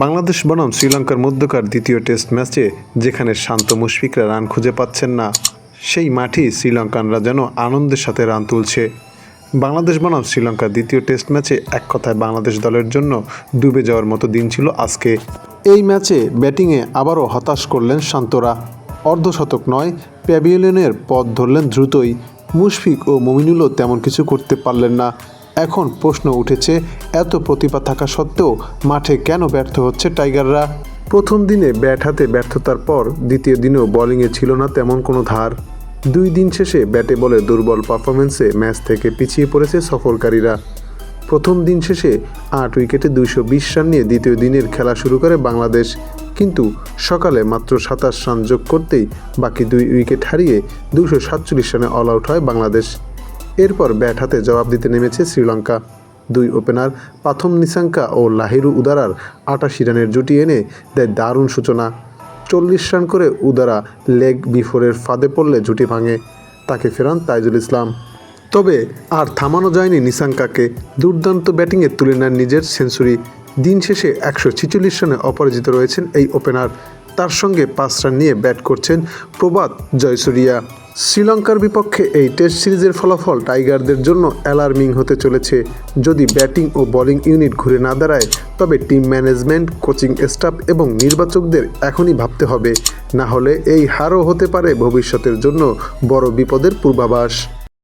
বাংলাদেশ বনাম শ্রীলঙ্কার মধ্যকার দ্বিতীয় টেস্ট ম্যাচে, যেখানে শান্ত মুশফিকরা রান খুঁজে পাচ্ছেন না। সেই মাঠেই শ্রীলঙ্কানরা যেন আনন্দের সাথে রান তুলছে। বাংলাদেশ বনাম শ্রীলঙ্কার দ্বিতীয় টেস্ট ম্যাচে এক কথায় বাংলাদেশ দলের জন্য ডুবে যাওয়ার মতো দিন ছিল আজকে। এই ম্যাচে ব্যাটিংয়ে আবারও হতাশ করলেন শান্তরা। অর্ধশতক নয়, প্যাভিলিয়নের পথ ধরলেন দ্রুতই। মুশফিক ও মমিনুলও তেমন কিছু করতে পারলেন না। এখন প্রশ্ন উঠেছে, এত প্রতিভা থাকা সত্ত্বেও মাঠে কেন ব্যর্থ হচ্ছে টাইগাররা? প্রথম দিনে ব্যাট হাতে ব্যর্থতার পর দ্বিতীয় দিনেও বোলিংয়ে ছিল না তেমন কোনো ধার। দুই দিন শেষে ব্যাটে বলে দুর্বল পারফরমেন্সে ম্যাচ থেকে পিছিয়ে পড়েছে সফরকারীরা। প্রথম দিন শেষে আট উইকেটে দুইশো বিশ রান নিয়ে দ্বিতীয় দিনের খেলা শুরু করে বাংলাদেশ। কিন্তু সকালে মাত্র সাতাশ রান যোগ করতেই বাকি দুই উইকেট হারিয়ে দুশো সাতচল্লিশ রানে অল আউট হয় বাংলাদেশ। এরপর ব্যাট হাতে জবাব দিতে নেমেছে শ্রীলঙ্কা। দুই ওপেনার পাথম নিসাঙ্কা ও লাহিরু উদারার আটাশি রানের জুটি এনে দেয় দারুণ সূচনা। চল্লিশ রান করে উদারা লেগ বিফোরের ফাঁদে পড়লে জুটি ভাঙে। তাকে ফেরান তাইজুল ইসলাম। তবে আর থামানো যায়নি নিসাঙ্কাকে দুর্দান্ত ব্যাটিংয়ে তুলে নেন নিজের সেঞ্চুরি। দিন শেষে একশো ছিচল্লিশ রানে অপরাজিত রয়েছেন এই ওপেনার। তার সঙ্গে পাঁচ রান নিয়ে ব্যাট করছেন প্রবাদ জয়সুরিয়া। শ্রীলঙ্কার বিপক্ষে এই টেস্ট সিরিজের ফলাফল টাইগারদের জন্য অ্যালার্মিং হতে চলেছে। যদি ব্যাটিং ও বোলিং ইউনিট ঘুরে না দাঁড়ায়, তবে টিম ম্যানেজমেন্ট, কোচিং স্টাফ এবং নির্বাচকদের এখনই ভাবতে হবে। না হলে এই হারও হতে পারে ভবিষ্যতের জন্য বড় বিপদের পূর্বাভাস।